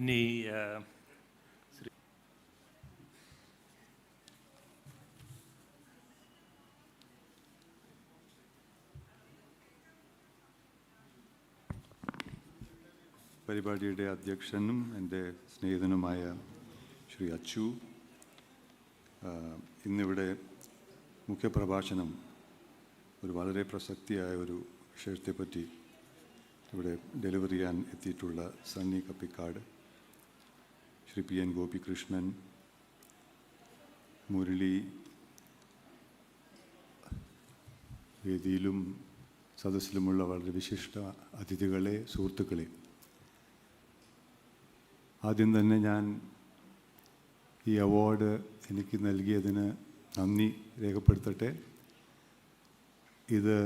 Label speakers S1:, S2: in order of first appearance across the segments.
S1: ഇനി ശ്രീ
S2: പരിപാടിയുടെ അധ്യക്ഷനും എന്റെ സ്നേഹിതനുമായ ശ്രീ അച്ചു ഇന്നിവിടെ മുഖ്യപ്രഭാഷണം ഒരു വളരെ പ്രസക്തിയായ ഒരു വിഷയത്തെപ്പറ്റി ഇവിടെ ഡെലിവറി ചെയ്യാൻ എത്തിയിട്ടുള്ള സണ്ണി കപ്പിക്കാട്. ശ്രീ പി എൻ ഗോപികൃഷ്ണൻ മുരളി വേദിയിലും സദസ്സിലുമുള്ള വളരെ വിശിഷ്ട അതിഥികളെ സുഹൃത്തുക്കളെ. ആദ്യം തന്നെ ഞാൻ ഈ അവാർഡ് എനിക്ക് നൽകിയതിന് നന്ദി രേഖപ്പെടുത്തട്ടെ. ഇത്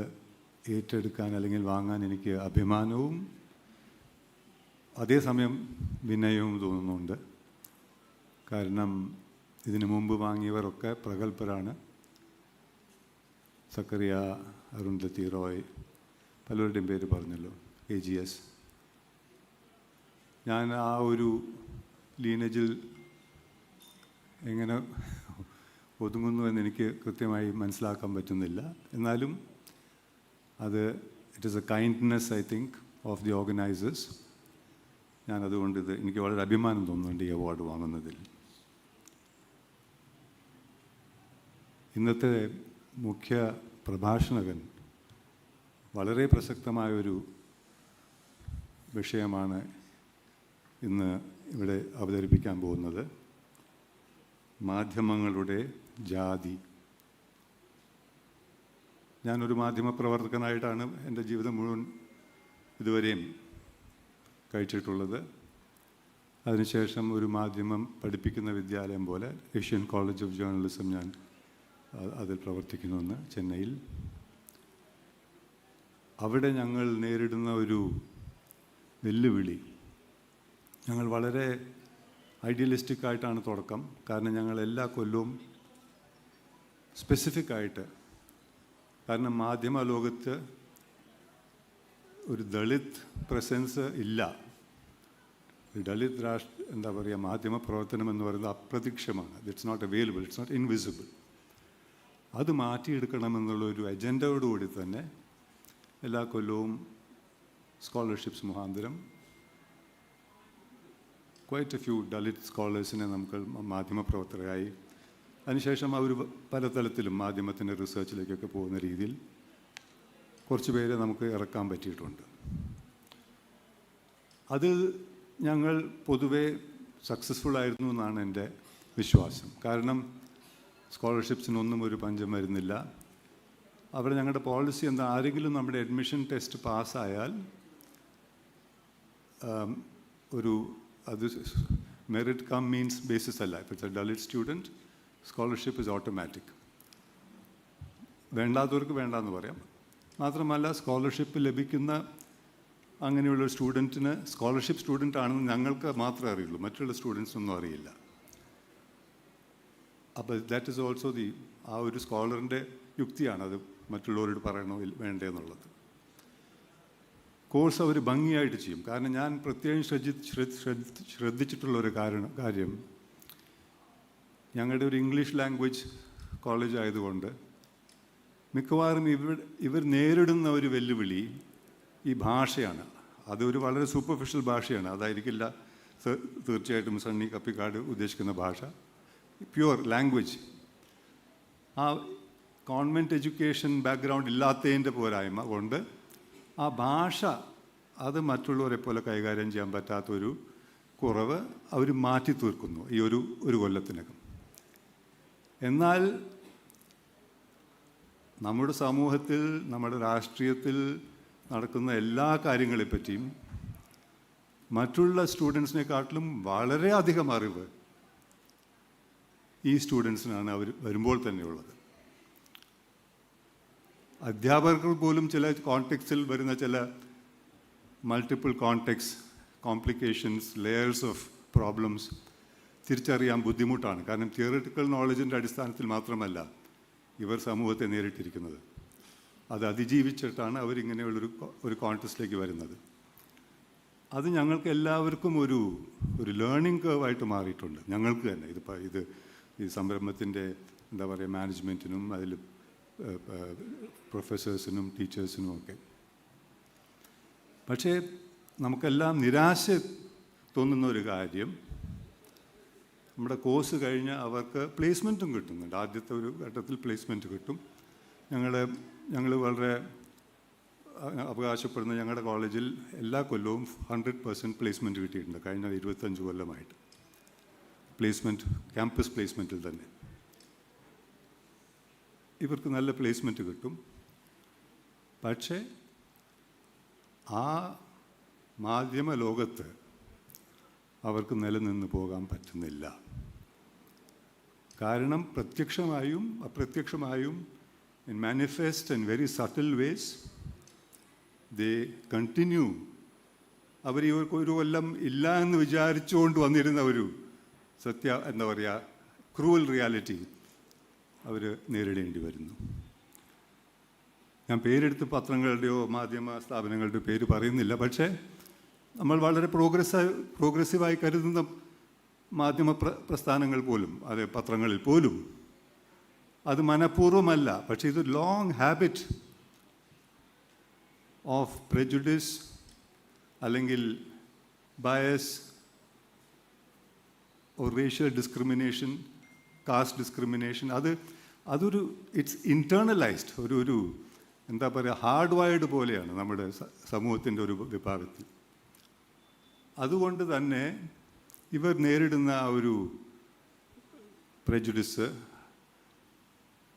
S2: ഏറ്റെടുക്കാൻ അല്ലെങ്കിൽ വാങ്ങാൻ എനിക്ക് അഭിമാനവും അതേസമയം വിനയവും തോന്നുന്നുണ്ട്. കാരണം ഇതിനു മുമ്പ് വാങ്ങിയവരൊക്കെ പ്രഗത്ഭരാണ്. സക്കറിയ അരുൺദത്തി റോയ് പലരുടെയും പേര് പറഞ്ഞല്ലോ എ ജി എസ് ഞാൻ ആ ഒരു ലീനേജിൽ എങ്ങനെ ഒതുങ്ങുന്നു എന്ന് എനിക്ക് കൃത്യമായി മനസ്സിലാക്കാൻ പറ്റുന്നില്ല. എന്നാലും അത് it is a kindness I think of the organisers ഞാനതുകൊണ്ട് ഇത് എനിക്ക് വളരെ അഭിമാനം തോന്നുന്നുണ്ട് ഈ അവാർഡ് വാങ്ങുന്നതിൽ. ഇന്നത്തെ മുഖ്യ പ്രഭാഷണകൻ വളരെ പ്രസക്തമായൊരു വിഷയമാണ് ഇന്ന് ഇവിടെ അവതരിപ്പിക്കാൻ പോകുന്നത്. മാധ്യമങ്ങളുടെ ജാതി. ഞാനൊരു മാധ്യമപ്രവർത്തകനായിട്ടാണ് എന്റെ ജീവിതം മുഴുവൻ ഇതുവരെയും കഴിച്ചിട്ടുള്ളത്. അതിനുശേഷം ഒരു മാധ്യമം പഠിപ്പിക്കുന്ന വിദ്യാലയം പോലെ ഏഷ്യൻ കോളേജ് ഓഫ് ജേർണലിസം ഞാൻ അതിൽ പ്രവർത്തിക്കുന്നുവെന്ന് ചെന്നൈയിൽ. അവിടെ ഞങ്ങൾ നേരിടുന്ന ഒരു വെല്ലുവിളി ഞങ്ങൾ വളരെ ഐഡിയലിസ്റ്റിക് ആയിട്ടാണ് തുടക്കം. കാരണം ഞങ്ങൾ എല്ലാ കൊല്ലവും സ്പെസിഫിക് ആയിട്ട് കാരണം മാധ്യമ ലോകത്ത് ഒരു ദളിത് പ്രസൻസ് ഇല്ല. ദളിത് രാഷ്ട്ര എന്താ പറയുക മാധ്യമ പ്രവർത്തനം എന്ന് പറയുന്നത് അപ്രത്യക്ഷമാണ്. It's not available it's not invisible അത് മാറ്റിയെടുക്കണമെന്നുള്ള ഒരു അജണ്ടയോടുകൂടി തന്നെ എല്ലാ കൊല്ലവും സ്കോളർഷിപ്സ് മുഖാന്തരം ക്വൈറ്റ് എ ഫ്യൂ ഡലിറ്റ് സ്കോളേഴ്സിനെ നമുക്ക് മാധ്യമപ്രവർത്തകരായി അതിനുശേഷം അവർ പല തലത്തിലും മാധ്യമത്തിന്റെ റിസർച്ചിലേക്കൊക്കെ പോകുന്ന രീതിയിൽ കുറച്ച് പേരെ നമുക്ക് ഇറക്കാൻ പറ്റിയിട്ടുണ്ട്. അത് ഞങ്ങൾ പൊതുവെ സക്സസ്ഫുൾ ആയിരുന്നു എന്നാണ് എന്റെ വിശ്വാസം. കാരണം സ്കോളർഷിപ്സിനൊന്നും ഒരു പഞ്ചം വരുന്നില്ല. അവിടെ ഞങ്ങളുടെ പോളിസി എന്താ? ആരെങ്കിലും നമ്മുടെ അഡ്മിഷൻ ടെസ്റ്റ് പാസ്സായാൽ ഒരു അത് മെറിറ്റ് കം മീൻസ് ബേസിസ് അല്ല. ഇപ്പം it's a Dalit student scholarship is automatic. വേണ്ടാത്തവർക്ക് വേണ്ടാന്ന് പറയാം. മാത്രമല്ല സ്കോളർഷിപ്പ് ലഭിക്കുന്ന അങ്ങനെയുള്ള സ്റ്റുഡന്റിന് സ്കോളർഷിപ്പ് സ്റ്റുഡന്റ് ആണെന്ന് ഞങ്ങൾക്ക് മാത്രമേ അറിയുള്ളൂ. മറ്റുള്ള സ്റ്റുഡൻസിനൊന്നും അറിയില്ല. അപ്പോൾ ദാറ്റ് ഈസ് ഓൾസോ ദി ആ ഒരു സ്കോളറിന്റെ യുക്തിയാണ് അത് മറ്റുള്ളവരോട് പറയണോ വേണ്ടതെന്നുള്ളത് കോഴ്സ് അവർ ഭംഗിയായിട്ട് ചെയ്യും. കാരണം ഞാൻ പ്രത്യേകം ശ്രദ്ധ- ശ്രദ്ധിച്ചിട്ടുള്ള ഒരു കാരണം കാര്യം ഞങ്ങളുടെ ഒരു ഇംഗ്ലീഷ് ലാംഗ്വേജ് കോളേജ് ആയതുകൊണ്ട് മിക്കവാറും ഇവർ ഇവർ നേരിടുന്ന ഒരു വെല്ലുവിളി ഈ ഭാഷയാണ്. അതൊരു വളരെ സൂപ്പർഫിഷ്യൽ ഭാഷയാണ്. അതായിരിക്കില്ല തീർച്ചയായിട്ടും സണ്ണി കപ്പിക്കാട് ഉദ്ദേശിക്കുന്ന ഭാഷ. പ്യുവർ ലാംഗ്വേജ് ആ കോൺവെന്റ് എഡ്യൂക്കേഷൻ ബാക്ക്ഗ്രൗണ്ട് ഇല്ലാത്തതിന്റെ പോരായ്മ കൊണ്ട് ആ ഭാഷ അത് മറ്റുള്ളവരെ പോലെ കൈകാര്യം ചെയ്യാൻ പറ്റാത്തൊരു കുറവ് അവർ മാറ്റി തീർക്കുന്നു ഈ ഒരു ഒരു കൊല്ലത്തിനകം. എന്നാൽ നമ്മുടെ സമൂഹത്തിൽ നമ്മുടെ രാഷ്ട്രീയത്തിൽ നടക്കുന്ന എല്ലാ കാര്യങ്ങളെപ്പറ്റിയും മറ്റുള്ള സ്റ്റുഡൻസിനെക്കാട്ടിലും വളരെയധികം അറിവ് ഈ സ്റ്റുഡൻസിനാണ് അവർ വരുമ്പോൾ തന്നെയുള്ളത്. അധ്യാപകർക്ക് പോലും ചില കോൺടെക്സ്റ്റിൽ വരുന്ന ചില multiple contexts complications layers of problems തിരിച്ചറിയാൻ ബുദ്ധിമുട്ടാണ്. കാരണം തിയറിറ്റിക്കൽ നോളജിന്റെ അടിസ്ഥാനത്തിൽ മാത്രമല്ല ഇവർ സമൂഹത്തെ നേരിട്ടിരിക്കുന്നത്. അത് അതിജീവിച്ചിട്ടാണ് അവരിങ്ങനെയുള്ളൊരു ഒരു കോൺടെസ്റ്റിലേക്ക് വരുന്നത്. അത് ഞങ്ങൾക്ക് എല്ലാവർക്കും ഒരു ഒരു ലേണിംഗ് കേവായിട്ട് മാറിയിട്ടുണ്ട്. ഞങ്ങൾക്ക് തന്നെ ഇതിപ്പോൾ ഇത് ഈ സംരംഭത്തിന്റെ എന്താ പറയുക മാനേജ്മെന്റിനും അതിൽ പ്രൊഫസേഴ്സിനും ടീച്ചേഴ്സിനും ഒക്കെ. പക്ഷേ നമുക്കെല്ലാം നിരാശ തോന്നുന്ന ഒരു കാര്യം നമ്മുടെ കോഴ്സ് കഴിഞ്ഞ് അവർക്ക് പ്ലേസ്മെന്റും കിട്ടുന്നുണ്ട്. ആദ്യത്തെ ഒരു ഘട്ടത്തിൽ പ്ലേസ്മെന്റ് കിട്ടും. ഞങ്ങൾ ഞങ്ങൾ വളരെ അവകാശപ്പെടുന്ന ഞങ്ങളുടെ കോളേജിൽ എല്ലാ കൊല്ലവും ഹൺഡ്രഡ് പെർസെന്റ് പ്ലേസ്മെന്റ് കിട്ടിയിട്ടുണ്ട്. കഴിഞ്ഞ ഇരുപത്തഞ്ച് കൊല്ലമായിട്ട്. പ്ലേസ്മെന്റ് ക്യാമ്പസ് പ്ലേസ്മെന്റിൽ തന്നെ. ഇവർക്ക് നല്ല പ്ലേസ്മെന്റ് കിട്ടും. പക്ഷേ ആ മാധ്യമ ലോകത്ത് അവർക്ക് നിലനിന്ന് പോകാൻ പറ്റുന്നില്ല. കാരണം പ്രത്യക്ഷമായും അപ്രത്യക്ഷമായും in manifest and very subtle ways they continue അവർ ഇവർക്ക് ഒരു കൊല്ലം ഇല്ല എന്ന് വിചാരിച്ചുകൊണ്ട് വന്നിരുന്ന ഒരു സത്യ എന്താ പറയുക ക്രൂവൽ റിയാലിറ്റി അവർ നേരിടേണ്ടി വരുന്നു. ഞാൻ പേരെടുത്ത് പത്രങ്ങളുടെയോ മാധ്യമ സ്ഥാപനങ്ങളുടെയോ പേര് പറയുന്നില്ല. പക്ഷേ നമ്മൾ വളരെ പ്രോഗ്രസ് പ്രോഗ്രസീവായി കരുതുന്ന മാധ്യമ പ്ര പ്രസ്ഥാനങ്ങൾ പോലും അത് പത്രങ്ങളിൽ പോലും അത് മനഃപൂർവമല്ല. പക്ഷേ ഇത് ലോങ് ഹാബിറ്റ് ഓഫ് പ്രജുഡിസ് അല്ലെങ്കിൽ bias racial discrimination caste discrimination അത് അതൊരു ഇറ്റ്സ് ഇന്റേർണലൈസ്ഡ് ഒരു ഒരു എന്താ പറയുക ഹാർഡ് വയർഡ് പോലെയാണ് നമ്മുടെ സമൂഹത്തിന്റെ ഒരു വിഭാഗത്തിൽ. അതുകൊണ്ട് തന്നെ ഇവർ നേരിടുന്ന ആ ഒരു പ്രജുഡിസ്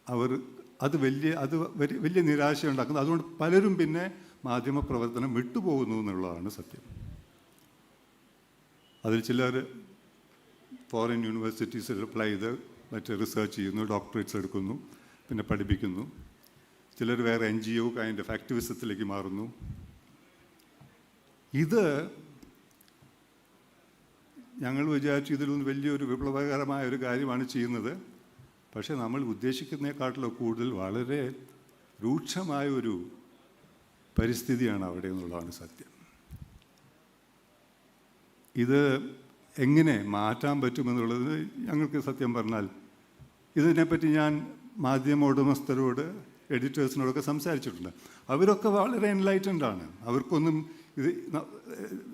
S2: അവർ അത് വലിയ അത് വലിയ- നിരാശ ഉണ്ടാക്കുന്നു. അതുകൊണ്ട് പലരും പിന്നെ മാധ്യമപ്രവർത്തനം വിട്ടുപോകുന്നു എന്നുള്ളതാണ് സത്യം. അതിൽ ചിലർ ഫോറിൻ യൂണിവേഴ്സിറ്റീസിൽ അപ്ലൈ ചെയ്ത് മറ്റ് റിസർച്ച് ചെയ്യുന്നു ഡോക്ടറേറ്റ്സ് എടുക്കുന്നു പിന്നെ പഠിപ്പിക്കുന്നു. ചിലർ വേറെ N G O kind of ആക്ടിവിസത്തിലേക്ക് മാറുന്നു. ഇത് ഞങ്ങൾ വിചാരിച്ചു ഇതിലൊന്ന് വലിയൊരു വിപ്ലവകരമായ ഒരു കാര്യമാണ് ചെയ്യുന്നത്. പക്ഷേ നമ്മൾ ഉദ്ദേശിക്കുന്നതിനെക്കാട്ടിലും കൂടുതൽ വളരെ രൂക്ഷമായ ഒരു പരിസ്ഥിതിയാണ് അവിടെ എന്നുള്ളതാണ് സത്യം. ഇത് എങ്ങനെ മാറ്റാൻ പറ്റുമെന്നുള്ളത് ഞങ്ങൾക്ക് സത്യം പറഞ്ഞാൽ ഇതിനെപ്പറ്റി ഞാൻ മാധ്യമ ഉടമസ്ഥരോട് എഡിറ്റേഴ്സിനോടൊക്കെ സംസാരിച്ചിട്ടുണ്ട്. അവരൊക്കെ വളരെ എൻലൈറ്റൻഡ് ആണ്. അവർക്കൊന്നും ഇത്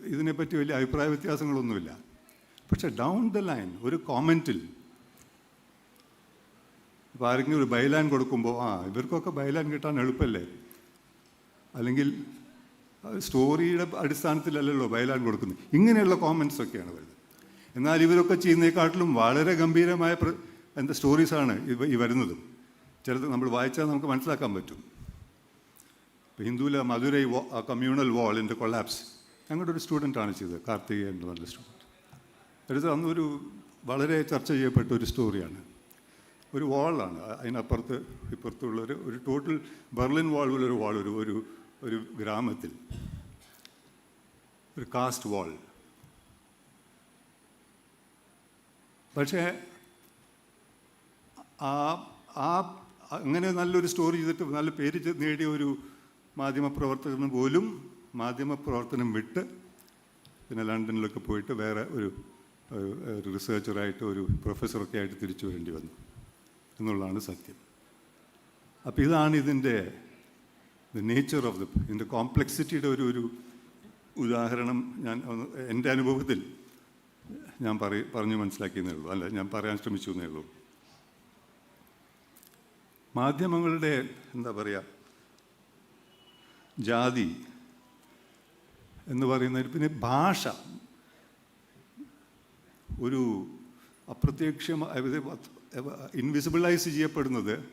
S2: ഇതിനെപ്പറ്റി വലിയ അഭിപ്രായ വ്യത്യാസങ്ങളൊന്നുമില്ല. പക്ഷെ ഡൗൺ ദ ലൈൻ ഒരു കോമന്റിൽ ഇപ്പോൾ ആരെങ്കിലും ഒരു ബൈലാൻ കൊടുക്കുമ്പോൾ ആ ഇവർക്കൊക്കെ ബൈലാൻ കിട്ടാൻ എളുപ്പമല്ലേ അല്ലെങ്കിൽ സ്റ്റോറിയുടെ അടിസ്ഥാനത്തിലല്ലല്ലോ ബൈലാൻ കൊടുക്കുന്നത്? ഇങ്ങനെയുള്ള കോമൻസ് ഒക്കെയാണ് വരുന്നത്. എന്നാൽ ഇവരൊക്കെ ചെയ്യുന്നതിനെക്കാട്ടിലും വളരെ ഗംഭീരമായ എന്താ സ്റ്റോറീസാണ് ഇവ ഈ വരുന്നതും. ചിലത് നമ്മൾ വായിച്ചാൽ നമുക്ക് മനസ്സിലാക്കാൻ പറ്റും. ഇപ്പോൾ ഹിന്ദുവിലെ മധുരൈ കമ്മ്യൂണൽ വാളിന്റെ കൊളാപ്സ് ഞങ്ങളുടെ ഒരു സ്റ്റുഡന്റാണ് ചെയ്തത് കാർത്തികേയൻ എന്ന് പറഞ്ഞ സ്റ്റുഡന്റ് എടുത്ത് അന്നൊരു വളരെ ചർച്ച ചെയ്യപ്പെട്ട ഒരു സ്റ്റോറിയാണ്. ഒരു വാളാണ് അതിനപ്പുറത്ത് ഇപ്പുറത്തുള്ള ഒരു ടോട്ടൽ ബെർലിൻ വാൾ ഒരു വാൾ ഒരു ഒരു ഗ്രാമത്തിൽ. ഒരു കാസ്റ്റ് വാൾ. പക്ഷേ ആ ആ അങ്ങനെ നല്ലൊരു സ്റ്റോറി ചെയ്തിട്ട് നല്ല പേര് നേടിയ ഒരു മാധ്യമപ്രവർത്തകന് പോലും മാധ്യമപ്രവർത്തനം വിട്ട് പിന്നെ ലണ്ടനിലൊക്കെ പോയിട്ട് വേറെ ഒരു റിസർച്ചറായിട്ട് ഒരു പ്രൊഫസറൊക്കെ ആയിട്ട് തിരിച്ചു വരേണ്ടി വന്നു എന്നുള്ളതാണ് സത്യം. അപ്പോൾ ഇതാണ് ഇതിന്റെ ദ നേച്ചർ ഓഫ് ദ ഇതിന്റെ കോംപ്ലക്സിറ്റിയുടെ ഒരു ഒരു ഉദാഹരണം ഞാൻ എന്റെ അനുഭവത്തിൽ ഞാൻ പറ പറഞ്ഞു മനസ്സിലാക്കിയെന്നേ ഉള്ളൂ. അല്ല ഞാൻ പറയാൻ ശ്രമിച്ചു എന്നേ ഉള്ളൂ. മാധ്യമങ്ങളുടെ എന്താ പറയുക ജാതി എന്ന് പറയുന്നതിൽ പിന്നെ ഭാഷ ഒരു അപ്രത്യക്ഷമായ ഇൻവിസിബിളൈസ് ചെയ്യപ്പെടുന്നത്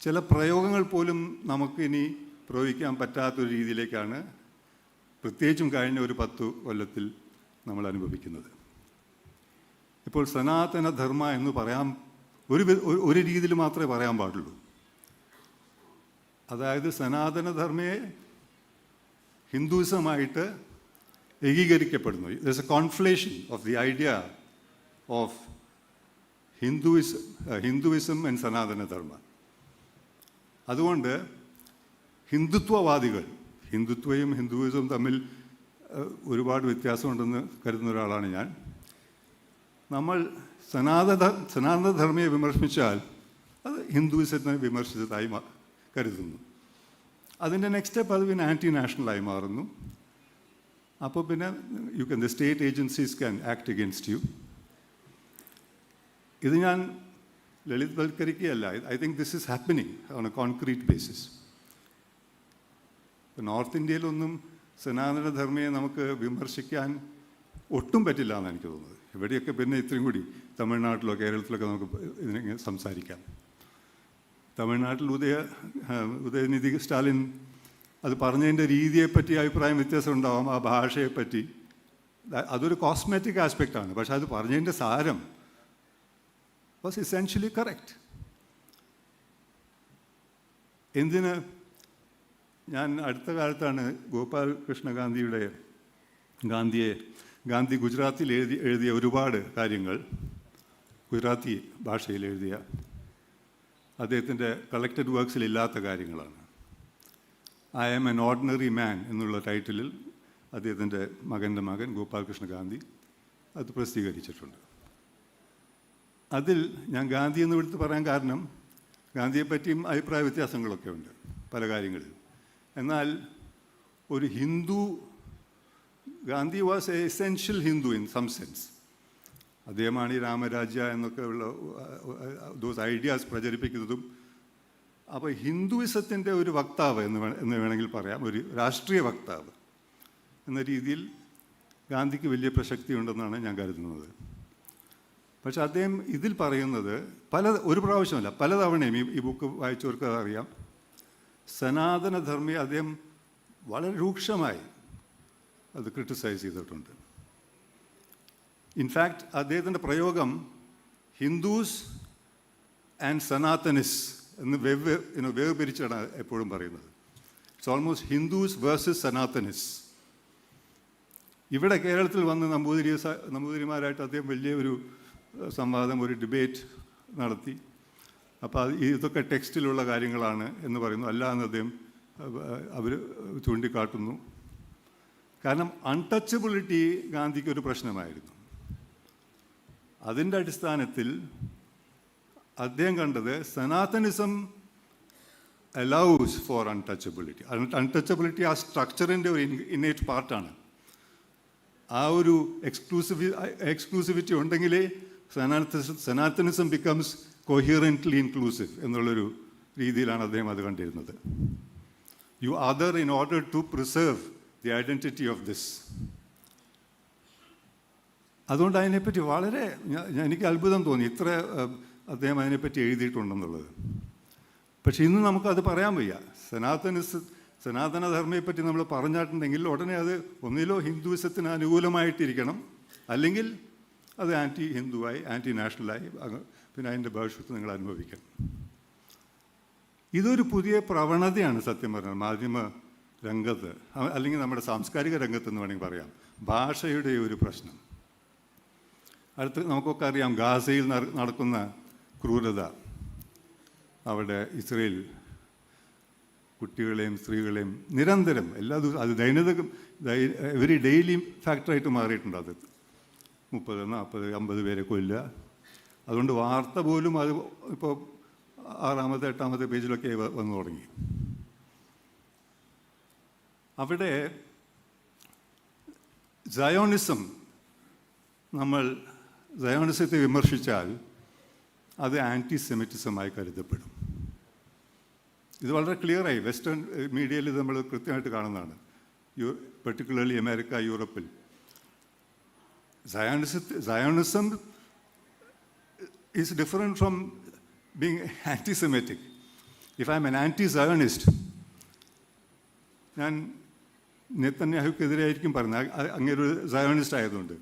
S2: ചില പ്രയോഗങ്ങൾ പോലും നമുക്ക് ഇനി പ്രയോഗിക്കാൻ പറ്റാത്തൊരു രീതിയിലേക്കാണ് പ്രത്യേകിച്ചും കഴിഞ്ഞ ഒരു പത്തു കൊല്ലത്തിൽ നമ്മൾ അനുഭവിക്കുന്നത്. ഇപ്പോൾ സനാതന ധർമ്മ എന്ന് പറയാൻ ഒരു ഒരു- രീതിയിൽ മാത്രമേ പറയാൻ പാടുള്ളൂ. അതായത് സനാതന ധർമ്മയെ ഹിന്ദുയിസമായിട്ട് ഏകീകരിക്കപ്പെടുന്നു thus a conflation of the idea of Hinduism Hinduism and Sanatanadharma. അതുകൊണ്ട് ഹിന്ദുത്വവാദികൾ ഹിന്ദുത്വയും ഹിന്ദുവിസവും തമ്മിൽ ഏഹ്, ഒരുപാട് വ്യത്യാസമുണ്ടെന്ന് കരുതുന്ന ഒരാളാണ് ഞാൻ. നമ്മൾ സനാതന സനാതനധർമ്മയെ വിമർശിച്ചാൽ അത് ഹിന്ദുവിസത്തിനെ വിമർശിച്ചതായി കരുതുന്നു. അതിന്റെ നെക്സ്റ്റ് സ്റ്റെപ്പ് അത് പിന്നെ ആന്റി നാഷണലായി മാറുന്നു. അപ്പോൾ പിന്നെ you can the state agencies can act against you ഇത് ഞാൻ ലളിതവൽക്കരിക്കുകയല്ല. I think this is happening on a concrete basis north ഇന്ത്യയിലൊന്നും സനാതനധർമ്മയെ നമുക്ക് വിമർശിക്കാൻ ഒട്ടും പറ്റില്ല എന്നാണ് എനിക്ക് തോന്നുന്നത്. ഇവിടെയൊക്കെ പിന്നെ ഇത്രയും കൂടി. തമിഴ്നാട്ടിലോ കേരളത്തിലൊക്കെ നമുക്ക് ഇതിനെ സംസാരിക്കാം. തമിഴ്നാട്ടിൽ ഉദയ ഉദയനിധി സ്റ്റാലിൻ അത് പറഞ്ഞതിന്റെ രീതിയെപ്പറ്റി അഭിപ്രായം വ്യത്യാസം ഉണ്ടാവാം ആ ഭാഷയെപ്പറ്റി. അതൊരു കോസ്മെറ്റിക് ആസ്പെക്റ്റാണ്. പക്ഷെ അത് പറഞ്ഞതിന്റെ സാരം വാസ് ഇസെൻഷ്യലി കറക്റ്റ്. എന്തിന് ഞാൻ അടുത്ത കാലത്താണ് ഗോപാൽ കൃഷ്ണ ഗാന്ധിയുടെ ഗാന്ധിയെ ഗാന്ധി ഗുജറാത്തിൽ എഴുതി എഴുതിയ ഒരുപാട് കാര്യങ്ങൾ ഗുജറാത്തി ഭാഷയിൽ എഴുതിയ അദ്ദേഹത്തിന്റെ കളക്റ്റഡ് വർക്ക്സിൽ ഇല്ലാത്ത കാര്യങ്ങളാണ്. I am an ordinary man എന്നുള്ള ടൈറ്റിലിൽ അദ്ദേഹത്തിന്റെ മകന്റെ മകൻ ഗോപാൽകൃഷ്ണ ഗാന്ധി അത് പ്രസിദ്ധീകരിച്ചിട്ടുണ്ട്. അതിൽ ഞാൻ ഗാന്ധി എന്ന് വിളിച്ച് പറയാൻ കാരണം ഗാന്ധിയെ ഗാന്ധിയെപ്പറ്റിയും അഭിപ്രായ വ്യത്യാസങ്ങളൊക്കെ ഉണ്ട് പല കാര്യങ്ങളിൽ. എന്നാൽ ഒരു Hindu Gandhi was a essential Hindu in some sense അദ്ദേഹമാണ് ഈ രാമരാജ്യ എന്നൊക്കെ ഉള്ള ദോസ് ഐഡിയാസ് പ്രചരിപ്പിക്കുന്നതും. അപ്പോൾ ഹിന്ദുവിസത്തിന്റെ ഒരു വക്താവ് എന്ന് എന്ന് വേണമെങ്കിൽ പറയാം ഒരു രാഷ്ട്രീയ വക്താവ് എന്ന രീതിയിൽ ഗാന്ധിക്ക് വലിയ പ്രസക്തി ഉണ്ടെന്നാണ് ഞാൻ കരുതുന്നത്. പക്ഷെ അദ്ദേഹം ഇതിൽ പറയുന്നത് പല ഒരു പ്രാവശ്യമല്ല പലതവണയും ഈ ബുക്ക് വായിച്ചവർക്ക് അറിയാം സനാതനധർമ്മി അദ്ദേഹം വളരെ രൂക്ഷമായി അത് ക്രിട്ടിസൈസ് ചെയ്തിട്ടുണ്ട്. ഇൻഫാക്റ്റ് അദ്ദേഹത്തിന്റെ പ്രയോഗം ഹിന്ദുസ് ആൻഡ് സനാതനിസ് എന്ന് ഇനോ വേർപിരിച്ചാണ് എപ്പോഴും പറയുന്നത്. It's almost Hindus versus Sanatanis. ഇവിടെ കേരളത്തിൽ വന്ന് നമ്പൂതിരി നമ്പൂതിരിമാരായിട്ട് അദ്ദേഹം വലിയ ഒരു സംവാദം ഒരു ഡിബേറ്റ് നടത്തി. അപ്പോൾ ഇതൊക്കെ ടെക്സ്റ്റിലുള്ള കാര്യങ്ങളാണ് എന്ന് പറയുന്നു. അല്ല എന്ന് അദ്ദേഹം അവർ ചൂണ്ടിക്കാട്ടുന്നു. കാരണം അൺടച്ചബിലിറ്റി ഗാന്ധിക്ക് ഒരു പ്രശ്നമായിരുന്നു. അതിന്റെ അടിസ്ഥാനത്തിൽ അദ്ദേഹം കണ്ടത് Sanatanism allows for untouchability untouchability ആ സ്ട്രക്ചറിന്റെ ഒരു ഇന്നേറ്റ് പാർട്ടാണ് ആ ഒരു എക്സ്ക്ലൂസിവി എക്സ്ക്ലൂസിവിറ്റി ഉണ്ടെങ്കിലേ സനാതനിസം ബിക്കംസ് കൊഹിയറന്റ്ലി ഇൻക്ലൂസീവ് എന്നുള്ളൊരു രീതിയിലാണ് അദ്ദേഹം അത് കണ്ടിരുന്നത്. You other in order to preserve the identity of this അതുകൊണ്ട് അതിനെപ്പറ്റി വളരെ എനിക്ക് അത്ഭുതം തോന്നി. ഇത്ര അദ്ദേഹം അതിനെപ്പറ്റി എഴുതിയിട്ടുണ്ടെന്നുള്ളത്. പക്ഷേ ഇന്ന് നമുക്കത് പറയാൻ വയ്യ. സനാതനിസ് സനാതനധർമ്മയെപ്പറ്റി നമ്മൾ പറഞ്ഞിട്ടുണ്ടെങ്കിൽ ഉടനെ അത് ഒന്നിലോ ഹിന്ദുവിസത്തിന് അനുകൂലമായിട്ടിരിക്കണം. അല്ലെങ്കിൽ അത് ആന്റി ഹിന്ദുവായി ആന്റി നാഷണലായി പിന്നെ അതിന്റെ ഭവിഷ്യത്ത് നിങ്ങൾ അനുഭവിക്കണം. ഇതൊരു പുതിയ പ്രവണതയാണ് സത്യം പറഞ്ഞാൽ. മാധ്യമ രംഗത്ത് അല്ലെങ്കിൽ നമ്മുടെ സാംസ്കാരിക രംഗത്ത് എന്ന് വേണമെങ്കിൽ പറയാം ഭാഷയുടെ ഒരു പ്രശ്നം. അടുത്ത് നമുക്കൊക്കെ അറിയാം ഗാസയിൽ നടക്കുന്ന ക്രൂരത. അവിടെ ഇസ്രയേൽ കുട്ടികളെയും സ്ത്രീകളെയും നിരന്തരം എല്ലാ ദിവസവും അത് ദൈനംദിനം എവരി ഡെയിലി ഫാക്ടറായിട്ട് മാറിയിട്ടുണ്ട് അത്. മുപ്പത് നാൽപ്പത് അമ്പത് പേരെ കൊല്ലുക. അതുകൊണ്ട് വാർത്ത പോലും അത് ഇപ്പോൾ ആറാമത്തെ എട്ടാമത്തെ പേജിലൊക്കെ വന്നു തുടങ്ങി. അവിടെ സയോണിസം നമ്മൾ സയോണിസത്തെ വിമർശിച്ചാൽ അത് ആന്റി സെമിറ്റിസമായി കരുതപ്പെടും. ഇത് വളരെ ക്ലിയറായി വെസ്റ്റേൺ മീഡിയയിൽ നമ്മൾ കൃത്യമായിട്ട് കാണുന്നതാണ്. യു പെർട്ടിക്കുലർലി അമേരിക്ക യൂറോപ്പിൽ. സയോണിസ Zionism is different from being anti Semitic if I'm an anti Zionist ഞാൻ നെത്തന്യാഹുക്കെതിരായിരിക്കും പറയുന്നത്. അങ്ങനെ ഒരു സയോണിസ്റ്റ് ആയതുകൊണ്ട്.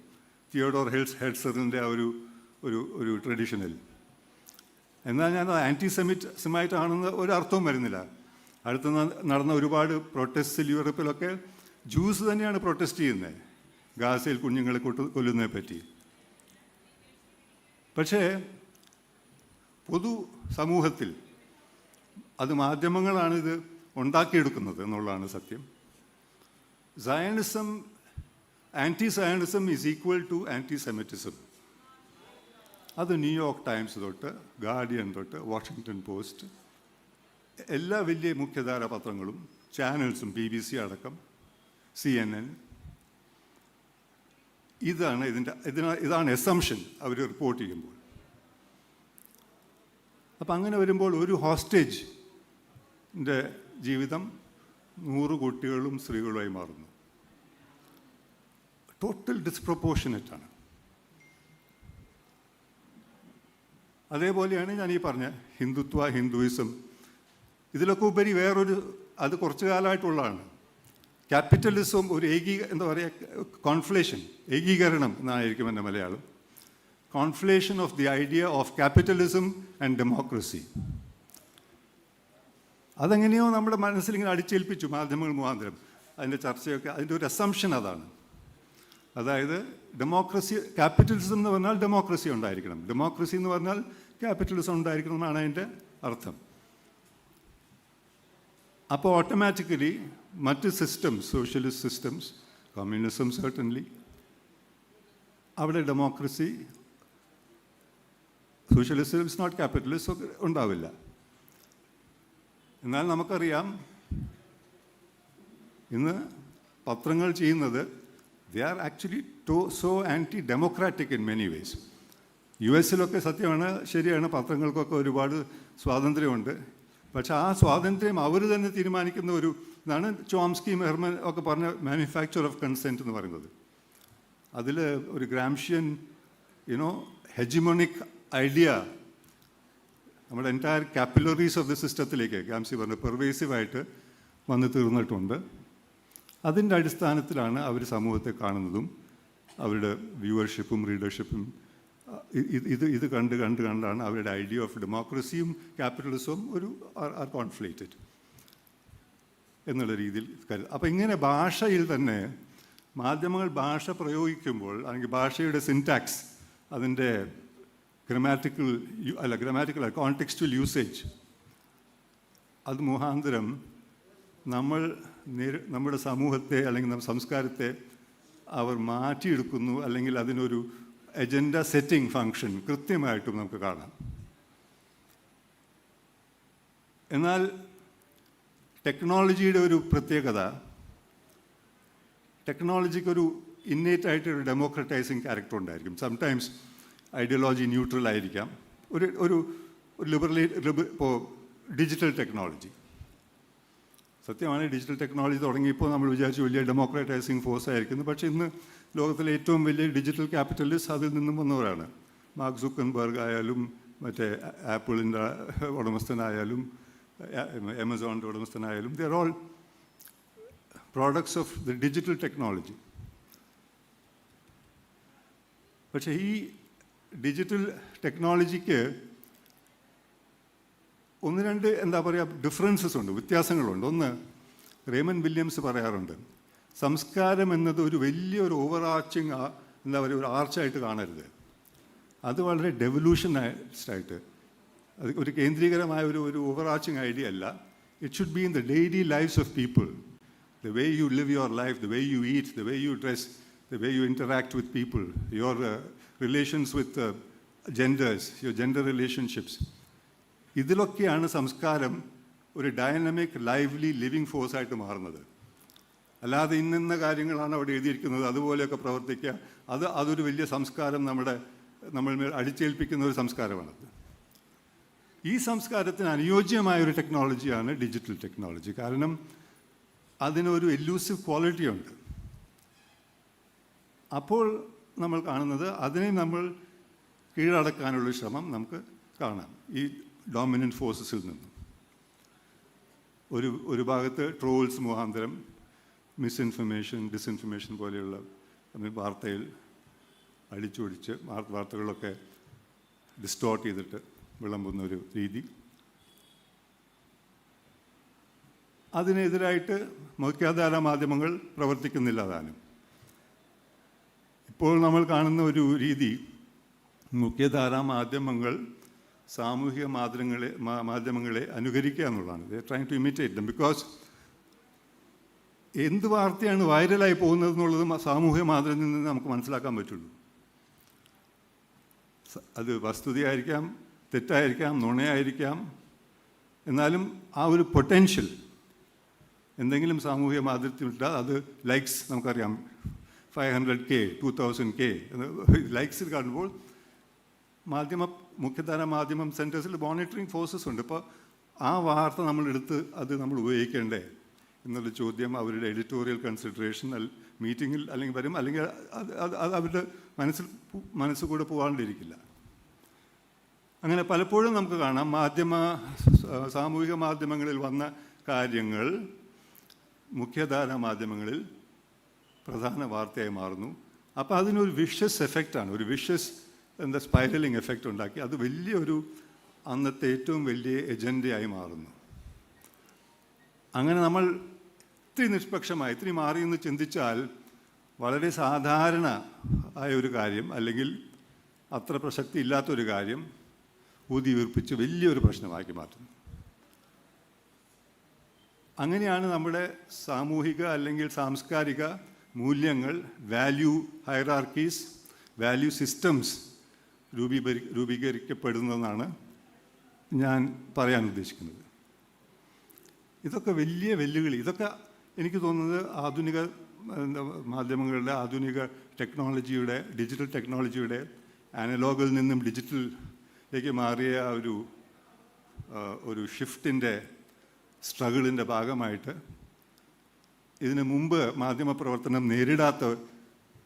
S2: തിയോഡോർ ഹെൽസ് ഹെഡ്സറിന്റെ ആ ഒരു ഒരു ഒരു ട്രഡീഷണൽ എന്നാൽ ഞാൻ ആന്റി സെമിറ്റ് സെമായിട്ടാണെന്ന് ഒരു അർത്ഥവും വരുന്നില്ല. അടുത്ത് നടന്ന ഒരുപാട് പ്രൊട്ടസ്റ്റിൽ യൂറോപ്പിലൊക്കെ ജൂസ് തന്നെയാണ് പ്രൊട്ടസ്റ്റ് ചെയ്യുന്നത്. ഗാസയിൽ കുഞ്ഞുങ്ങളെ കൊട്ടു കൊല്ലുന്നതിനെ പറ്റി. പക്ഷേ പൊതു സമൂഹത്തിൽ അത് മാധ്യമങ്ങളാണ് ഇത് ഉണ്ടാക്കിയെടുക്കുന്നത് എന്നുള്ളതാണ് സത്യം. Zionism anti Zionism is equal to anti Semitism. അത് ന്യൂയോർക്ക് ടൈംസ് തൊട്ട് ഗാർഡിയൻ തൊട്ട് വാഷിങ്ടൺ പോസ്റ്റ് എല്ലാ വലിയ മുഖ്യധാര പത്രങ്ങളും ചാനൽസും ബി ബി സി അടക്കം സി എൻ എൻ ഇതാണ് ഇതിന്റെ ഇതിനാ ഇതാണ് എസംഷൻ അവർ റിപ്പോർട്ട് ചെയ്യുമ്പോൾ. അപ്പം അങ്ങനെ വരുമ്പോൾ ഒരു ഹോസ്റ്റേജിന്റെ ജീവിതം നൂറ് കുട്ടികളും സ്ത്രീകളുമായി മാറുന്നു. ടോട്ടൽ ഡിസ്പ്രൊപ്പോർഷനറ്റ് ആണ്. അതേപോലെയാണ് ഞാൻ ഈ പറഞ്ഞ ഹിന്ദുത്വ ഹിന്ദുയിസം. ഇതിലൊക്കെ ഉപരി വേറൊരു അത് കുറച്ചു കാലമായിട്ടുള്ളതാണ്. ക്യാപിറ്റലിസം ഒരു ഏകീ എന്താ പറയുക കോൺഫ്ലേഷൻ ഏകീകരണം എന്നായിരിക്കും എന്റെ Malayalam. Conflation of the idea of capitalism and democracy അതെങ്ങനെയോ നമ്മുടെ മനസ്സിൽ ഇങ്ങനെ അടിച്ചേൽപ്പിച്ചു മാധ്യമങ്ങൾ മുഖാന്തരം. അതിന്റെ ചർച്ചയൊക്കെ അതിന്റെ ഒരു അസംഷൻ അതാണ്. അതായത് ഡെമോക്രസി ക്യാപിറ്റലിസം എന്ന് പറഞ്ഞാൽ ഡെമോക്രസി ഉണ്ടായിരിക്കണം. ഡെമോക്രസി എന്ന് പറഞ്ഞാൽ ക്യാപിറ്റലിസം ഉണ്ടായിരിക്കണം എന്നാണ് അതിന്റെ അർത്ഥം. അപ്പോൾ ഓട്ടോമാറ്റിക്കലി മറ്റ് systems socialist systems communism certainly അവിടെ democracy socialism is not capitalism ഒക്കെ ഉണ്ടാവില്ല. എന്നാൽ നമുക്കറിയാം ഇന്ന് പത്രങ്ങൾ ചെയ്യുന്നത് they are actually to so anti democratic in many ways U എസിലൊക്കെ സത്യമാണ് ശരിയാണ് പത്രങ്ങൾക്കൊക്കെ ഒരുപാട് സ്വാതന്ത്ര്യമുണ്ട്. പക്ഷേ ആ സ്വാതന്ത്ര്യം അവർ തന്നെ തീരുമാനിക്കുന്ന ഒരു ഇതാണ് ചോംസ്കി മെഹർമൻ ഒക്കെ പറഞ്ഞ മാനുഫാക്ചർ ഓഫ് കൺസെന്റ് എന്ന് പറയുന്നത്. അതിൽ ഒരു Gramscian you know hegemonic idea നമ്മുടെ എന്റയർ കാപ്പിലറീസ് ഓഫ് ദി സിസ്റ്റത്തിലേക്ക് ഗാംസി പറഞ്ഞു പെർവേസീവായിട്ട് വന്നു തീർന്നിട്ടുണ്ട്. അതിന്റെ അടിസ്ഥാനത്തിലാണ് അവർ സമൂഹത്തെ കാണുന്നതും അവരുടെ വ്യൂവർഷിപ്പും റീഡർഷിപ്പും. ഇത് ഇത് കണ്ട് കണ്ട് കണ്ടാണ് അവരുടെ ഐഡിയ ഓഫ് ഡെമോക്രസിയും ക്യാപിറ്റലിസവും ഒരു ആർ കോൺഫ്ലേറ്റഡ് എന്നുള്ള രീതിയിൽ കരുത്. അപ്പോൾ ഇങ്ങനെ ഭാഷയിൽ തന്നെ മാധ്യമങ്ങൾ ഭാഷ പ്രയോഗിക്കുമ്പോൾ അല്ലെങ്കിൽ ഭാഷയുടെ സിൻടാക്സ് അതിന്റെ ഗ്രമാറ്റിക്കൽ അല്ല ഗ്രമാറ്റിക്കൽ കോൺടെക്സ്റ്റുവൽ യൂസേജ് അത് മുഖാന്തരം നമ്മൾ നമ്മുടെ സമൂഹത്തെ അല്ലെങ്കിൽ നമ്മുടെ സംസ്കാരത്തെ അവർ മാറ്റിയെടുക്കുന്നു അല്ലെങ്കിൽ അതിനൊരു എജൻഡ സെറ്റിംഗ് ഫങ്ഷൻ കൃത്യമായിട്ടും നമുക്ക് കാണാം. എന്നാൽ ടെക്നോളജിയുടെ ഒരു പ്രത്യേകത ടെക്നോളജിക്കൊരു ഇന്നേറ്റ് ആയിട്ടൊരു ഡെമോക്രറ്റൈസിങ് ക്യാരക്ടർ ഉണ്ടായിരിക്കും. സംടൈംസ് ഐഡിയോളജി ന്യൂട്രൽ ആയിരിക്കാം. ഒരു ഒരു ലിബറലേ ഇപ്പോൾ ഡിജിറ്റൽ ടെക്നോളജി സത്യമാണ് ഡിജിറ്റൽ ടെക്നോളജി തുടങ്ങിയപ്പോൾ നമ്മൾ വിചാരിച്ചു വലിയ ഡെമോക്രാറ്റൈസിങ് ഫോഴ്സ് ആയിരിക്കുന്നു. പക്ഷേ ഇന്ന് ലോകത്തിലെ ഏറ്റവും വലിയ ഡിജിറ്റൽ ക്യാപിറ്റലിസ്റ്റ് അതിൽ നിന്നും വന്നവരാണ്. മാർക്ക് സുക്കൻബർഗ് ആയാലും മറ്റേ ആപ്പിളിന്റെ ഉടമസ്ഥനായാലും ആമസോണിന്റെ ഉടമസ്ഥനായാലും they're all products of the digital technology പക്ഷേ ഈ ഡിജിറ്റൽ ടെക്നോളജിക്ക് ഒന്ന് രണ്ട് എന്താ പറയുക ഡിഫറൻസസ് ഉണ്ട് വ്യത്യാസങ്ങളുണ്ട്. ഒന്ന് റേമൻ വില്യംസ് പറയാറുണ്ട് സംസ്കാരം എന്നത് ഒരു വലിയൊരു ഓവർ ആർച്ചിങ് എന്താ പറയുക ഒരു ആർച്ചായിട്ട് കാണരുത്. അത് വളരെ ഡെവല്യൂഷനായിട്ട് അത് ഒരു കേന്ദ്രീകരമായ ഒരു ഒരു ഓവർ ആർച്ചിങ് ഐഡിയ അല്ല it should be in the daily lifes of people the way you live your life the way you eat the way you dress the way you interact with people your relations with genders your gender relationships ഇതിലൊക്കെയാണ് സംസ്കാരം ഒരു dynamic lively living ഫോഴ്സായിട്ട് മാറുന്നത്. അല്ലാതെ ഇന്നിന്ന കാര്യങ്ങളാണ് അവിടെ എഴുതിയിരിക്കുന്നത്. അതുപോലെയൊക്കെ പ്രവർത്തിക്കുക. അത് അതൊരു വലിയ സംസ്കാരം നമ്മുടെ നമ്മൾ അടിച്ചേൽപ്പിക്കുന്ന ഒരു സംസ്കാരമാണത് ഈ സംസ്കാരത്തിന് അനുയോജ്യമായ ഒരു ടെക്നോളജിയാണ് ഡിജിറ്റൽ ടെക്നോളജി കാരണം അതിനൊരു എല്ലൂസീവ് ക്വാളിറ്റി ഉണ്ട്. അപ്പോൾ നമ്മൾ കാണുന്നത് അതിനെ നമ്മൾ കീഴടക്കാനുള്ള ശ്രമം നമുക്ക് കാണാം. ഈ ഡോമിനന്റ് ഫോഴ്സസിൽ നിന്നും. ഒരു ഒരു ഭാഗത്ത് ട്രോൾസ് മുഖാന്തരം മിസ്ഇൻഫർമേഷൻ ഡിസ്ഇൻഫർമേഷൻ പോലെയുള്ള വാർത്തയിൽ അടിച്ചൊടിച്ച് വാർ- വാർത്തകളൊക്കെ ഡിസ്റ്റോർട്ട് ചെയ്തിട്ട് വിളമ്പുന്ന ഒരു രീതി. അതിനെതിരായിട്ട് മുഖ്യാധാര മാധ്യമങ്ങൾ പ്രവർത്തിക്കുന്നില്ല താനും. ഇപ്പോൾ നമ്മൾ കാണുന്ന ഒരു രീതി മുഖ്യധാരാ മാധ്യമങ്ങൾ സാമൂഹിക മാധ്യമങ്ങളെ മാധ്യമങ്ങളെ അനുകരിക്കുക എന്നുള്ളതാണ്. The trying to imitate them because എന്ത് വാർത്തയാണ് വൈറലായി പോകുന്നത് എന്നുള്ളത് സാമൂഹിക മാധ്യമത്തിൽ നിന്ന് നമുക്ക് മനസ്സിലാക്കാൻ പറ്റുള്ളൂ. അത് വസ്തുതയായിരിക്കാം തെറ്റായിരിക്കാം നുണയായിരിക്കാം. എന്നാലും ആ ഒരു പൊട്ടൻഷ്യൽ എന്തെങ്കിലും സാമൂഹിക മാധ്യമത്തിലിട്ടാൽ അത് ലൈക്സ് നമുക്കറിയാം. Five hundred K to thousand K ലൈക്സിൽ കാണുമ്പോൾ മാധ്യമ മുഖ്യധാര മാധ്യമം സെന്റേഴ്സിൽ മോണിറ്ററിങ് ഫോഴ്സസ് ഉണ്ട്. ഇപ്പോൾ ആ വാർത്ത നമ്മൾ എടുത്ത് അത് നമ്മൾ ഉപയോഗിക്കേണ്ടേ എന്നുള്ള ചോദ്യം അവരുടെ എഡിറ്റോറിയൽ കൺസിഡറേഷൻ മീറ്റിങ്ങിൽ അല്ലെങ്കിൽ വരും. അല്ലെങ്കിൽ അത് അത് അവരുടെ മനസ്സിൽ മനസ്സ് കൂടെ പോകാണ്ടിരിക്കില്ല. അങ്ങനെ പലപ്പോഴും നമുക്ക് കാണാം മാധ്യമ സാമൂഹിക മാധ്യമങ്ങളിൽ വന്ന കാര്യങ്ങൾ മുഖ്യധാര മാധ്യമങ്ങളിൽ പ്രധാന വാർത്തയായി മാറുന്നു. അപ്പോൾ അതിനൊരു വിഷ്യസ് എഫക്റ്റാണ് ഒരു വിഷ്യസ് എന്താ സ്പൈറലിംഗ് എഫക്റ്റ് ഉണ്ടാക്കി. അത് വലിയൊരു അന്നത്തെ ഏറ്റവും വലിയ എജൻഡയായി മാറുന്നു. അങ്ങനെ നമ്മൾ ഇത്തിരി നിഷ്പക്ഷമായി ഇത്തിരി മാറി എന്ന് ചിന്തിച്ചാൽ വളരെ സാധാരണ ആയ ഒരു കാര്യം അല്ലെങ്കിൽ അത്ര പ്രസക്തി ഇല്ലാത്തൊരു കാര്യം ഊതി വീർപ്പിച്ച് വലിയൊരു പ്രശ്നമാക്കി മാറ്റുന്നു. അങ്ങനെയാണ് നമ്മുടെ സാമൂഹിക അല്ലെങ്കിൽ സാംസ്കാരിക മൂല്യങ്ങൾ വാല്യൂ ഹൈറാർക്കീസ് വാല്യൂ സിസ്റ്റംസ് രൂപീകരി രൂപീകരിക്കപ്പെടുന്നതെന്നാണ് ഞാൻ പറയാൻ ഉദ്ദേശിക്കുന്നത്. ഇതൊക്കെ വലിയ വെല്ലുവിളി. ഇതൊക്കെ എനിക്ക് തോന്നുന്നത് ആധുനിക മാധ്യമങ്ങളുടെ ആധുനിക ടെക്നോളജിയുടെ ഡിജിറ്റൽ ടെക്നോളജിയുടെ അനലോഗിൽ നിന്നും ഡിജിറ്റലിലേക്ക് മാറിയ ഒരു ഒരു ഷിഫ്റ്റിന്റെ സ്ട്രഗിളിന്റെ ഭാഗമായിട്ട് ഇതിനു മുമ്പ് മാധ്യമപ്രവർത്തനം നേരിടാത്ത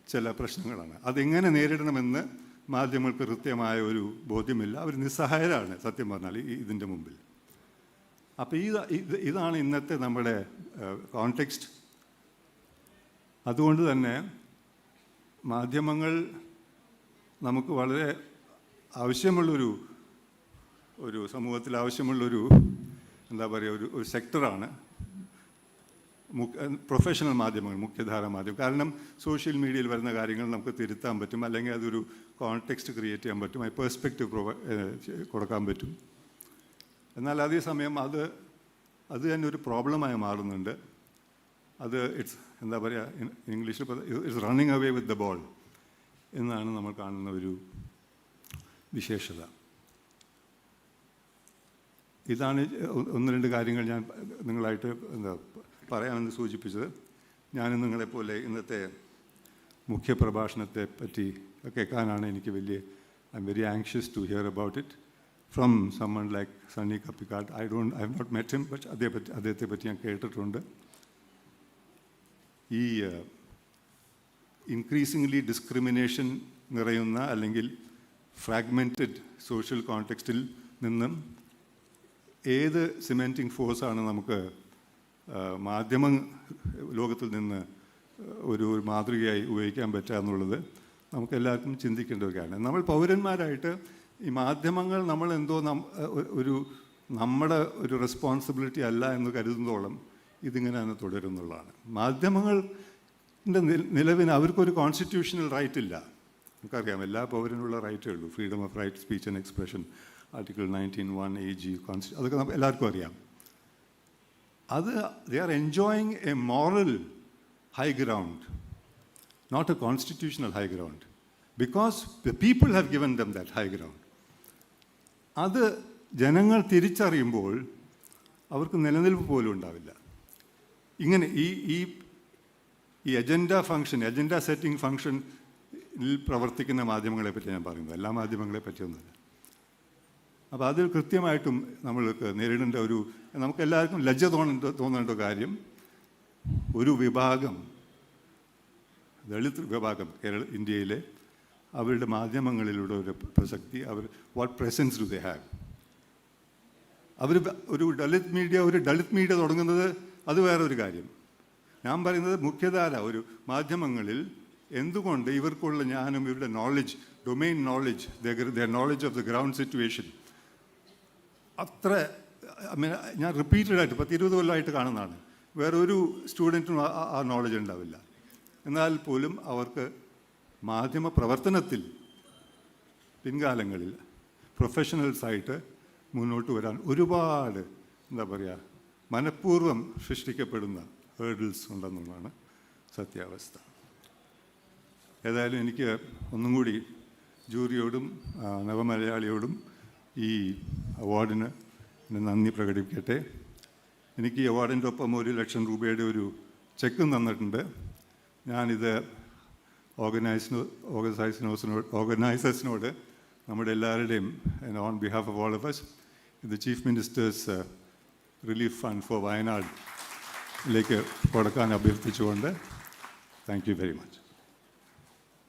S2: ചില പ്രശ്നങ്ങളാണ്. അതെങ്ങനെ നേരിടണമെന്ന് മാധ്യമങ്ങൾക്ക് കൃത്യമായ ഒരു ബോധ്യമില്ല. അവർ നിസ്സഹായരാണ് സത്യം പറഞ്ഞാൽ ഇതിന്റെ മുമ്പിൽ. അപ്പോൾ ഈ ഇത് ഇതാണ് ഇന്നത്തെ നമ്മുടെ കോൺടെക്സ്റ്റ് അതുകൊണ്ട് തന്നെ മാധ്യമങ്ങൾ നമുക്ക് വളരെ ആവശ്യമുള്ളൊരു ഒരു സമൂഹത്തിൽ ആവശ്യമുള്ളൊരു എന്താ പറയുക ഒരു ഒരു സെക്ടറാണ് പ്രൊഫഷണൽ മാധ്യമങ്ങൾ മുഖ്യധാര മാധ്യമം. കാരണം സോഷ്യൽ മീഡിയയിൽ വരുന്ന കാര്യങ്ങൾ നമുക്ക് തിരുത്താൻ പറ്റും അല്ലെങ്കിൽ അതൊരു കോൺടെക്സ്റ്റ് ക്രിയേറ്റ് ചെയ്യാൻ പറ്റും അതിന് പെർസ്പെക്റ്റീവ് പ്രൊവൈ കൊടുക്കാൻ പറ്റും. എന്നാൽ അതേസമയം അത് അത് തന്നെ ഒരു പ്രോബ്ലമായി മാറുന്നുണ്ട്. അത് ഇറ്റ്സ് എന്താ പറയുക ഇംഗ്ലീഷിൽ it's running away with the ball എന്നാണ് നമ്മൾ കാണുന്ന ഒരു വിശേഷത. ഇതാണ് ഒന്ന് രണ്ട് കാര്യങ്ങൾ ഞാൻ നിങ്ങളായിട്ട് എന്താ പറയാമെന്ന് സൂചിപ്പിച്ചത് ഞാനും നിങ്ങളെപ്പോലെ ഇന്നത്തെ മുഖ്യ പ്രഭാഷണത്തെ പറ്റി കേൾക്കാനാണ് എനിക്ക് വലിയ I am very anxious to hear about it from someone like Sunny Kappikkad I don't I have not met him but അതേ പറ്റി അദ്ദേഹത്തെ പറ്റി ഞാൻ കേട്ടിട്ടുണ്ട്. ഈ ഇൻക്രീസിംഗ്ലി ഡിസ്ക്രിമിനേഷൻ നിറയുന്ന അല്ലെങ്കിൽ ഫ്രാഗ്മെന്റഡ് സോഷ്യൽ കോണ്ടെക്സ്റ്റിൽ നിന്നും ഏത് സിമെന്റിംഗ് ഫോഴ്സാണ് നമുക്ക് മാധ്യമ ലോകത്തിൽ നിന്ന് ഒരു ഒരു മാതൃകയായി ഉപയോഗിക്കാൻ പറ്റുക എന്നുള്ളത് നമുക്ക് എല്ലാവർക്കും ചിന്തിക്കേണ്ട ഒരു കാര്യമാണ് നമ്മൾ പൗരന്മാരായിട്ട് ഈ മാധ്യമങ്ങൾ നമ്മൾ എന്തോ ഒരു നമ്മുടെ ഒരു റെസ്പോൺസിബിലിറ്റി അല്ല എന്ന് കരുതുന്നതോളം ഇതിങ്ങനെ തന്നെ തുടരുന്നുള്ളതാണ്. മാധ്യമങ്ങളുടെ നില- നിലവിന് അവർക്കൊരു കോൺസ്റ്റിറ്റ്യൂഷണൽ റൈറ്റ് ഇല്ല. നമുക്കറിയാം എല്ലാ പൗരനുള്ള റൈറ്റേ ഉള്ളൂ. Freedom of right speech and expression article nineteen one A G കോൺസ്റ്റി അതൊക്കെ എല്ലാവർക്കും അറിയാം. അത് they are enjoying a moral high ground not a constitutional high ground because the people have given them that high ground അത് ജനങ്ങൾ തിരിച്ചറിയുമ്പോൾ അവർക്ക് നിലനിൽപ്പ് പോലും ഉണ്ടാവില്ല. ഇങ്ങനെ ഈ ഈ ഈ അജണ്ട ഫങ്ഷൻ അജണ്ട സെറ്റിംഗ് ഫങ്ഷനിൽ പ്രവർത്തിക്കുന്ന മാധ്യമങ്ങളെ പറ്റി ഞാൻ പറയുന്നത് എല്ലാ മാധ്യമങ്ങളെ പറ്റിയൊന്നുമല്ല. അപ്പോൾ അതിൽ കൃത്യമായിട്ടും നമ്മൾ നേരിടേണ്ട ഒരു നമുക്കെല്ലാവർക്കും ലജ്ജ തോന്നേണ്ട തോന്നേണ്ട കാര്യം ഒരു വിഭാഗം ദളിത് വിഭാഗം കേരള ഇന്ത്യയിലെ അവരുടെ മാധ്യമങ്ങളിലൂടെ ഒരു പ്രസക്തി അവർ what presence to they have അവർ ഒരു ദളിത് മീഡിയ ഒരു ദളിത് മീഡിയ തുടങ്ങുന്നത് അത് വേറെ ഒരു കാര്യം. ഞാൻ പറയുന്നത് മുഖ്യധാര ഒരു മാധ്യമങ്ങളിൽ എന്തുകൊണ്ട് ഇവർക്കുള്ള ജ്ഞാനം ഇവരുടെ knowledge domain knowledge the knowledge of the ground situation അത്ര ഞാൻ റിപ്പീറ്റഡ് ആയിട്ട് പത്ത് ഇരുപത് കൊല്ലമായിട്ട് കാണുന്നതാണ്. വേറൊരു സ്റ്റുഡന്റിനും ആ- നോളജ് ഉണ്ടാവില്ല. എന്നാൽ പോലും അവർക്ക് മാധ്യമ പ്രവർത്തനത്തിൽ പിൻകാലങ്ങളിൽ പ്രൊഫഷണൽസായിട്ട് മുന്നോട്ട് വരാൻ ഒരുപാട് എന്താ പറയുക മനഃപൂർവം സൃഷ്ടിക്കപ്പെടുന്ന ഹേർഡിൽസ് ഉണ്ടെന്നുള്ളതാണ് സത്യാവസ്ഥ. ഏതായാലും എനിക്ക് ഒന്നും കൂടി ജൂറിയോടും നവമലയാളിയോടും ഈ അവാർഡിന് നന്ദി പ്രകടിപ്പിക്കട്ടെ. എനിക്ക് ഈ അവാർഡിന്റെ ഒപ്പം ഒരു ലക്ഷം രൂപയുടെ ഒരു ചെക്ക് തന്നിട്ടുണ്ട്. ഞാനിത് ഓർഗനൈസിനോ ഓർഗനൈസിനോസിനോട് ഓർഗനൈസേഴ്സിനോട് നമ്മുടെ എല്ലാവരുടെയും on behalf of all of us ഇത് chief ministers relief fund for വയനാടിലേക്ക് കൊടുക്കാൻ അഭ്യർത്ഥിച്ചുകൊണ്ട് താങ്ക് യു വെരി മച്ച്